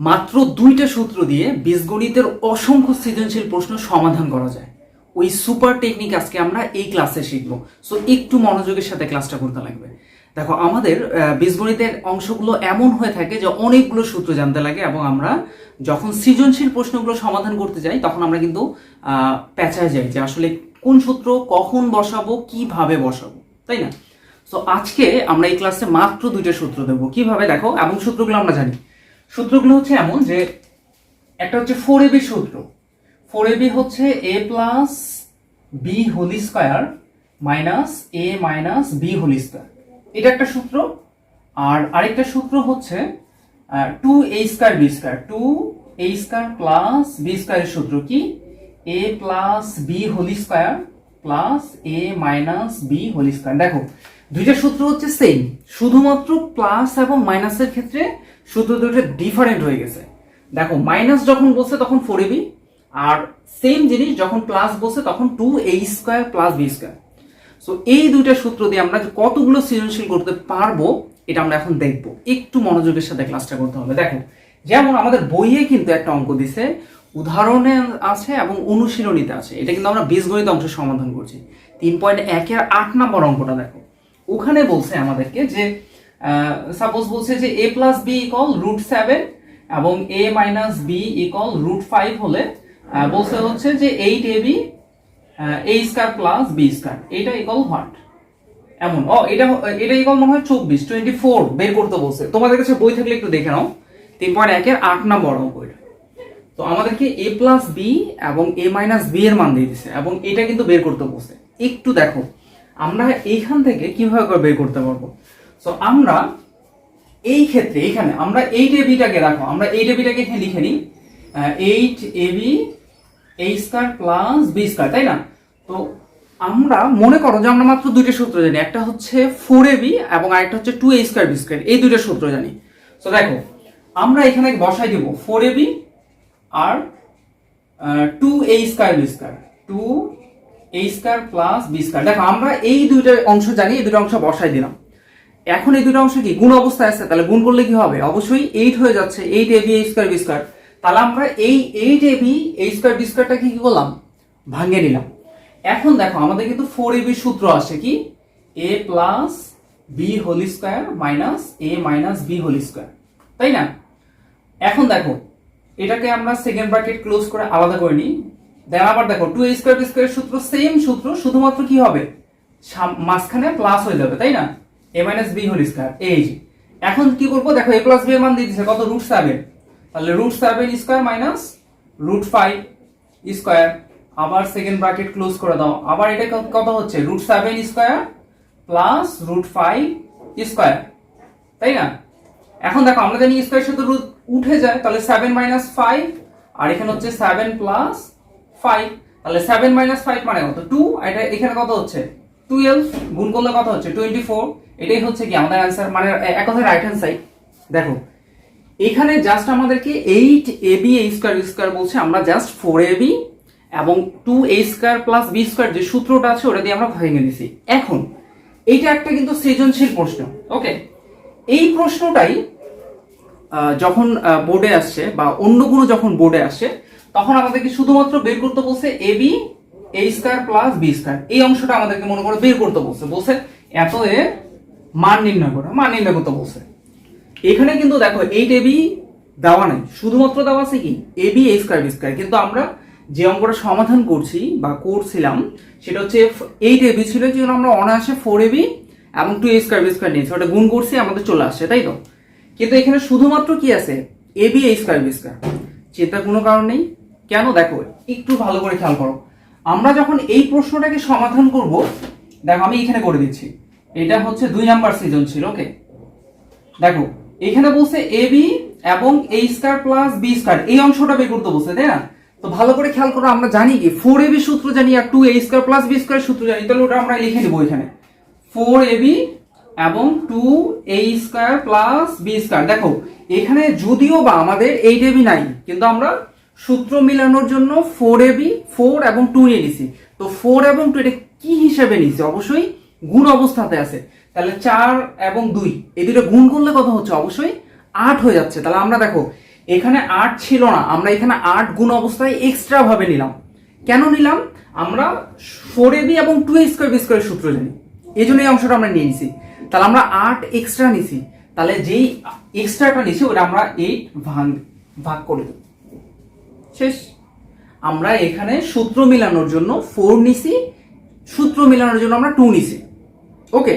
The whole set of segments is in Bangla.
মাত্র দুইটা সূত্র দিয়ে বীজগণিতের অসংখ্য সৃজনশীল প্রশ্ন সমাধান করা যায়। ওই সুপার টেকনিক আজকে আমরা এই ক্লাসে শিখব। সো একটু মনোযোগের সাথে ক্লাসটা করতে লাগবে। দেখো, আমাদের বীজগণিতের অংশগুলো এমন হয়ে থাকে যে অনেকগুলো সূত্র জানতে লাগে এবং আমরা যখন সৃজনশীল প্রশ্নগুলো সমাধান করতে যাই, তখন আমরা কিন্তু পেঁচায় যাই যে আসলে কোন সূত্র কখন বসাবো, কীভাবে বসাবো, তাই না? সো আজকে আমরা এই ক্লাসে মাত্র দুইটা সূত্র দেবো। কীভাবে? দেখো, এবং সূত্রগুলো আমরা জানি। সূত্রগুলো হচ্ছে এমন যে একটা হচ্ছে ফোর এবি সূত্র। ফোর এবি হচ্ছে A plus B whole square minus A minus B whole square এটা একটা সূত্র। আর আরেকটা সূত্র হচ্ছে two A square B square two A square plus B স্কয়ারের সূত্র কি? A plus B whole square plus A minus B whole square দেখো, দুইটা সূত্র হচ্ছে সেম শুধুমাত্র প্লাস এবং মাইনাসের ক্ষেত্রে সূত্র দুটো ডিফারেন্ট হয়ে গেছে। দেখো মাইনাস যখন বসে তখন ফোর এবি আর সেম জিনিস যখন প্লাস বসে তখন two A square plus B square so এই দুইটা সূত্র দিয়ে আমরা কতগুলো সৃজনশীল করতে পারব, এটা আমরা এখন দেখব। একটু মনোযোগের সাথে ক্লাসটা করতে হবে। দেখো, যেমন আমাদের বইয়ে কিন্তু একটা অঙ্ক দিছে, উদাহরণে আছে এবং অনুশীলনীতে আছে। এটা কিন্তু আমরা বীজগণিত অংশ সমাধান করছি। তিন পয়েন্ট একের আট নম্বর অঙ্কটা দেখো। ওখানে বলছে আমাদেরকে যে সাপোজ বলছে যে A plus B equal root seven এবং A minus B equal root five হলে বলছে হচ্ছে যে eight A B A square plus B square এটা ইকল হোয়াট এমন। ও, এটা এটা ইকল মনে হয় চব্বিশ টোয়েন্টি ফোর বের করতে বলছে। তোমাদের কাছে বই থাকলে একটু দেখে নাও। তিন পয়েন্ট একের আট নম্বর অঙ্ক এটা। তো আমাদেরকে এ প্লাস বি এবং এ মাইনাস বি এর মান দিয়ে দিছে এবং এটা কিন্তু বের করতে বলছে। একটু দেখো। আমরা এইখান থেকে কীভাবে বের করতে পারব? সো আমরা এই ক্ষেত্রে এখানে, আমরা এইট এ বিটাকে রাখো, আমরা এইট এ বিটাকে এখানে লিখে নিই eight A B A square plus B square তাই না? তো আমরা মনে করো যে আমরা মাত্র দুইটা সূত্র জানি, একটা হচ্ছে ফোর এ বি এবং আরেকটা হচ্ছে two A square B square এই দুইটা সূত্র জানি। তো দেখো, আমরা এখানে বসাই দিব four A B R two A square B square two A square plus B square দেখো, আমরা এই দুইটা অংশ জানি, এই দুটো অংশ বসাই দিলাম। এখন এই দুটো অংশ কি? গুণ অবস্থায় আছে, তাহলে গুণ করলে কি হবে? অবশ্যই এইট হয়ে যাচ্ছে eight A B A square B square তাহলে আমরা এই eight A B A square B স্কয়ারটাকে কি করলাম? ভাঙিয়ে নিলাম। এখন দেখো, আমাদের কিন্তু ফোর এ বি সূত্র আসে কি? A plus B whole square minus A minus B whole square তাই না? এখন দেখো, এটাকে আমরা সেকেন্ড ব্র্যাকেট ক্লোজ করে আলাদা করে নিই। দেন আবার দেখো two A square B square সূত্র সেম সূত্র, শুধুমাত্র কি হবে? মাঝখানে প্লাস হয়ে যাবে, তাই না? A minus B whole square এই এখন কি করব? দেখো এ প্লাস বি এর মান দিয়ে দিচ্ছে কত? রুট তাহলে root seven square minus root five square আবার সেকেন্ড ব্র্যাকেট ক্লোজ করে দাও। আবার এটা কত- হচ্ছে? Root seven square plus root five square তাই না? এখন দেখো, আমরা জানি স্কোয়ার সাথে রুট উঠে যায়। তাহলে সেভেন মাইনাস ফাইভ আর এখানে হচ্ছে সেভেন প্লাস ফাইভ তাহলে সেভেন মাইনাস ফাইভ মানে কত? টু এটা এখানে কত হচ্ছে? টুয়েলভ গুণ করলে কত হচ্ছে? টোয়েন্টি ফোর এটাই হচ্ছে কি আমাদের অ্যান্সার মানে এক রাইট হ্যান্ড সাইড দেখো, এখানে জাস্ট আমাদেরকে eight A B A square square বলছে, আমরা জাস্ট ফোর এ বি এবং two A square plus B square যে সূত্রটা আছে, ওটা দিয়ে আমরা ভেঙে দিছি। এখন এইটা একটা কিন্তু সৃজনশীল প্রশ্ন ওকে এই প্রশ্নটাই যখন বোর্ডে আসছে বা অন্য কোনো যখন বোর্ডে আসে, তখন আমাদেরকে শুধুমাত্র বের করতে বলছে A B A square plus B square এই অংশটা আমাদেরকে মনে করে বের করতে বলছে। বলছে এত এর মান নির্ণয় করে, মান নির্ণয় করতে বলছে। এখানে কিন্তু দেখো এইট এবি দেওয়া নাই, শুধুমাত্র দেওয়া আছে কি? A B A square B square কিন্তু আমরা যে অঙ্কটা সমাধান করছি বা করছিলাম, সেটা হচ্ছে এইট এবি ছিল যে আমরা অনায়াসে ফোর এবি এবং two A square B square নিয়েছি। ওটা গুণ করছি, আমাদের চলে আসছে, তাই তো? কিন্তু এখানে শুধুমাত্র কি আছে? A B A square B square চিন্তার কোনো কারণ নেই। কেন? দেখো, একটু ভালো করে খেয়াল করো। আমরা যখন এই প্রশ্নটাকে সমাধান করব, দেখো আমি এখানে করে দিচ্ছি। এটা হচ্ছে দুই নাম্বার সিজন ছিল, ওকে? দেখো, এখানে বলছে এ বি এবং A square plus B square, এই অংশটা বের করতে বলছে, তাই না? তো ভালো করে খেয়াল করো, আমরা জানি কি ফোর এবি সূত্র জানি আর two A square plus B square সূত্র জানি, তাহলে ওটা আমরা লিখে নেব এখানে। ফোর এবি এবং two A square plus B square. দেখো, এখানে যদিও বা আমাদের এইট এবি নাই, কিন্তু আমরা সূত্র মিলানোর জন্য ফোর এবি ফোর এবং টু নিয়ে নিছি। তো ফোর এবং টু এটা কি হিসেবে নিছি? অবশ্যই গুণ অবস্থাতে আছে। তাহলে চার এবং দুই, এই দুটো গুণ করলে কত হচ্ছে? অবশ্যই আট হয়ে যাচ্ছে। তাহলে আমরা দেখো, এখানে আট ছিল না। আমরা এখানে আট গুণ অবস্থায় এক্সট্রা ভাবে নিলাম। কেন নিলাম? আমরা ফোর এ বি এবং two A square B square সূত্র জানি। এই জন্য এই অংশটা আমরা নিয়ে নিছি। তাহলে আমরা আট এক্সট্রা নিছি। তাহলে যেই এক্সট্রাটা নিছি, ওটা আমরা এইট ভাগ ভাগ করে দেব। শেষ। আমরা এখানে সূত্র মিলানোর জন্য ফোর নিছি, সূত্র মিলানোর জন্য আমরা টু নিছি। ওকে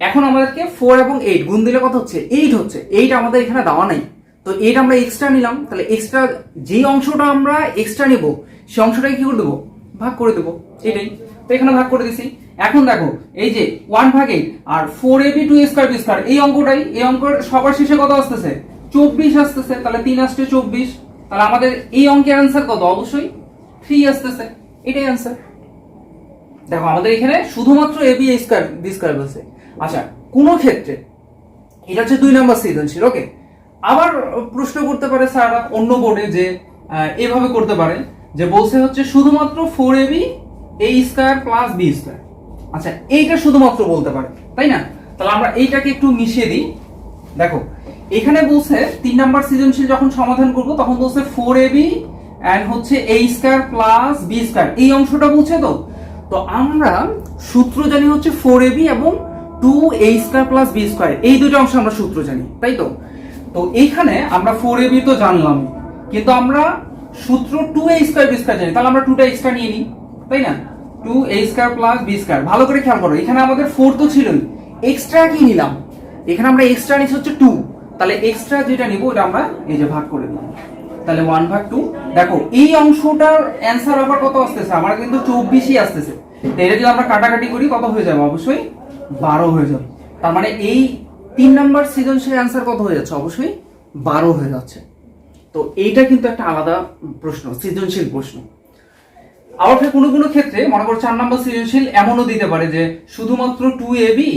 এখন আমাদেরকে ফোর এবং এইট গুণ দিলে কত হচ্ছে? এইট হচ্ছে। এইট আমাদের এখানে দেওয়া নাই। তো এইট আমরা এক্সট্রা নিলাম। তাহলে এক্সট্রা যেই অংশটা আমরা এক্সট্রা নিব সেই অংশটাকে কি করে দেবো? ভাগ করে দেবো। এটাই। তো এখানে ভাগ করে দিছি। এখন দেখো, এই যে ওয়ান ভাগ eight R four A B two square B square এই অঙ্কটাই, এই অঙ্ক সবার শেষে কত আসতেছে? চব্বিশ আসতেছে। তাহলে তিন আসছে চব্বিশ। তাহলে আমাদের এই অঙ্কের অ্যান্সার কত? অবশ্যই থ্রি আসতেছে। এটাই অ্যান্সার দেখো, আমাদের এখানে শুধুমাত্র A B square B square বলছে। আচ্ছা কোনো ক্ষেত্রে এটা হচ্ছে দুই নম্বর সৃজনশীল ওকে আবার প্রশ্ন করতে পারে স্যার অন্য বোর্ডে যে এভাবে করতে পারে, যে বলছে হচ্ছে শুধুমাত্র four A B A square plus B square আচ্ছা এইটা শুধুমাত্র বলতে পারে, তাই না? তাহলে আমরা এইটাকে একটু মিশিয়ে দিই। দেখো এখানে বলছে তিন নাম্বার সৃজনশীল যখন সমাধান করব, তখন বলছে ফোর এ বি অ্যান্ড হচ্ছে A square plus B square এই অংশটা বলছে তো? তো আমরা সূত্র জানি হচ্ছে ফোর এ বি এবং two A square plus B square এই দুটো অংশ আমরা সূত্র জানি, তাই তো? তো এইখানে আমরা ফোর এ বি তো জানলাম, কিন্তু আমরা সূত্র two A square B square জানি। তাহলে আমরা টুটা এক্সট্রা নিয়ে নিই, তাই না? Two A square plus B square ভালো করে খেয়াল করো, এখানে আমাদের ফোর তো ছিলই। এক্সট্রা কি নিলাম? এখানে আমরা এক্সট্রা নিচ্ছি হচ্ছে টু তাহলে এক্সট্রা যেটা নিব, ওটা আমরা এই যে ভাগ করে দিলাম তাহলে ওয়ান ভাগ টু দেখো, এই অংশটার অ্যান্সার আবার কত আসতেছে? আমার কিন্তু চব্বিশই আসতেছে। এটা যদি আমরা কাটাকাটি করি, কত হয়ে যাবে? অবশ্যই বারো হয়ে যাবে। তার মানে এই তিন নাম্বার সৃজনশীল অ্যান্সার কত হয়ে যাচ্ছে? অবশ্যই বারো হয়ে যাচ্ছে। তো এইটা কিন্তু একটা আলাদা প্রশ্ন, সৃজনশীল প্রশ্ন। আবার কোনো কোনো ক্ষেত্রে মনে করো চার নম্বর সৃজনশীল এমনও দিতে পারে যে শুধুমাত্র two A B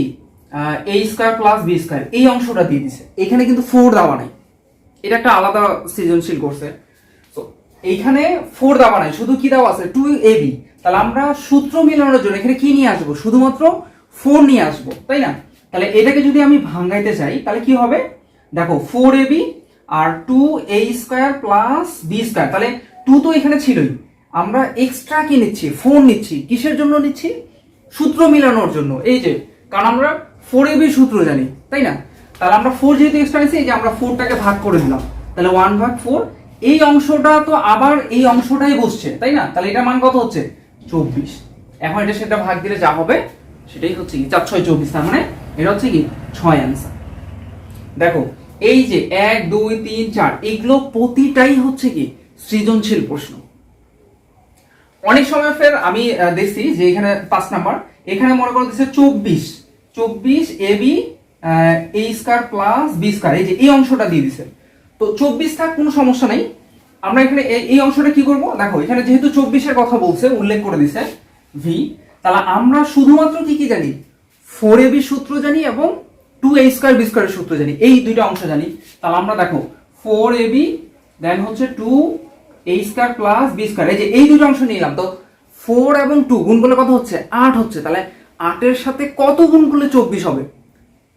A square plus B square এই অংশটা দিয়ে দিছে। এখানে কিন্তু ফোর দেওয়া নাই। এটা একটা আলাদা সৃজনশীল করছে তো এইখানে ফোর দেওয়া নাই, শুধু কি দেওয়া আছে? টু এ বি তাহলে আমরা সূত্র মিলানোর জন্য এখানে কি নিয়ে আসব? শুধুমাত্র ফোর নিয়ে আসব, তাই না? তাহলে এটাকে যদি আমি ভাঙাইতে চাই, তাহলে কি হবে? দেখো four A B R two A square plus B square তাহলে টু তো এখানে ছিলই। আমরা এক্সট্রা কি নিচ্ছি? ফোর নিচ্ছি। কিসের জন্য নিচ্ছি? সূত্র মিলানোর জন্য। এই যে, কারণ আমরা ফোর এ বি সূত্র জানি, তাই না? তাহলে আমরা ফোর যেহেতু এক্সট্রা নিচ্ছি এই যে আমরা ফোরটাকে ভাগ করে দিলাম, তাহলে ওয়ান ভাগ ফোর এই অংশটা তো আবার এই অংশটাই বসছে, তাই না? তাহলে এটা মান কত হচ্ছে? চব্বিশ। এখন এটা সেটা ভাগ দিলে যা হবে, সেটাই হচ্ছে কি? চার, ছয়, চব্বিশ, তার মানে এটা হচ্ছে কি? ছয় অ্যান্সার দেখো, এই যে এক, দুই, তিন, চার, এগুলো প্রতিটাই হচ্ছে কি? সৃজনশীল প্রশ্ন। অনেক সময় ফের আমি দেখছি যে এখানে পাঁচ নাম্বার, এখানে মনে করো দিচ্ছে চব্বিশ। চব্বিশ A B A square plus B square এই যে এই অংশটা দিয়ে দিছে। তো চব্বিশ থাক, কোনো সমস্যা নেই। আমরা এখানে এই- অংশটা কি করব? দেখো, এখানে যেহেতু চব্বিশের কথা বলছে, উল্লেখ করে দিছে ভি তাহলে আমরা শুধুমাত্র কি কি জানি? ফোর এ বি সূত্র জানি এবং টু এ স্কোয়ার বি স্কোয়ারের সূত্র জানি, এই দুইটা অংশ জানি। তাহলে আমরা দেখো ফোর এ বি দেন হচ্ছে two A square plus B square এই যে এই দুটো অংশ নিলাম তো ফোর এবং টু গুণ করলে কত হচ্ছে? আট হচ্ছে। তাহলে আটের সাথে কত গুণ করলে চব্বিশ হবে?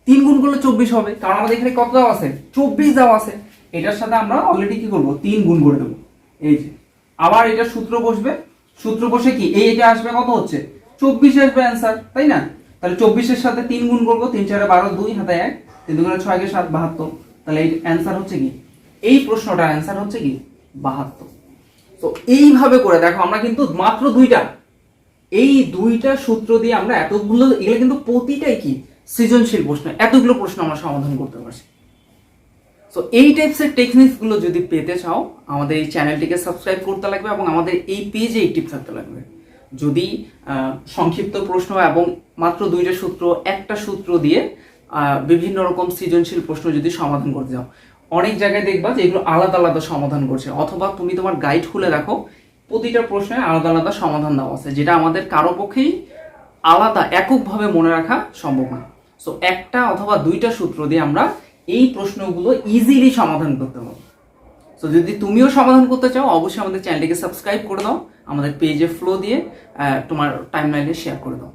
তিন গুণ করলে চব্বিশ হবে। কারণ আমাদের এখানে কত দাও আছে? চব্বিশ দাও আছে। এটার সাথে আমরা অলরেডি কি করব? তিন গুণ করে দেবো। এই যে। আবার এটা সূত্র বসবে। সূত্র বসে কি? এই এটা আসবে কত হচ্ছে? চব্বিশ আসবে অ্যান্সার তাই না? তাহলে চব্বিশের সাথে তিন গুণ করব। তিন, চারে বারো, দুই, হাতে এক। তিন দুগুণে ছয় কে সাত? বাহাত্তর। তাহলে এই অ্যান্সার হচ্ছে কি? এই প্রশ্নটার অ্যান্সার হচ্ছে কি? বাহাত্তর। তো এইভাবে করে দেখো, আমরা কিন্তু মাত্র দুইটা এই দুইটা সূত্র দিয়ে আমরা এতগুলো, এগুলো কিন্তু প্রতিটাই কি? সৃজনশীল প্রশ্ন, এতগুলো প্রশ্ন আমরা সমাধান করতে পারছি। সো এই টাইপসের টেকনিক্সগুলো যদি পেতে চাও, আমাদের এই চ্যানেলটিকে সাবস্ক্রাইব করতে লাগবে এবং আমাদের এই পেজে অ্যাক্টিভ থাকতে লাগবে। যদি সংক্ষিপ্ত প্রশ্ন এবং মাত্র দুইটা সূত্র, একটা সূত্র দিয়ে বিভিন্ন রকম সৃজনশীল প্রশ্ন যদি সমাধান করতে চাও, অনেক জায়গায় দেখবা যে এগুলো আলাদা আলাদা সমাধান করছে। অথবা তুমি তোমার গাইড খুলে দেখো প্রতিটা প্রশ্নে আলাদা আলাদা সমাধান দেওয়া আছে, যেটা আমাদের কারও পক্ষেই আলাদা, এককভাবে মনে রাখা সম্ভব না। সো একটা অথবা দুইটা সূত্র দিয়ে আমরা এই প্রশ্নগুলো ইজিলি সমাধান করতে পারব। সো যদি তুমিও সমাধান করতে চাও, অবশ্যই আমাদের চ্যানেলটিকে সাবস্ক্রাইব করে দাও, আমাদের পেজে ফ্লো দিয়ে তোমার টাইমলাইনে শেয়ার করে দাও।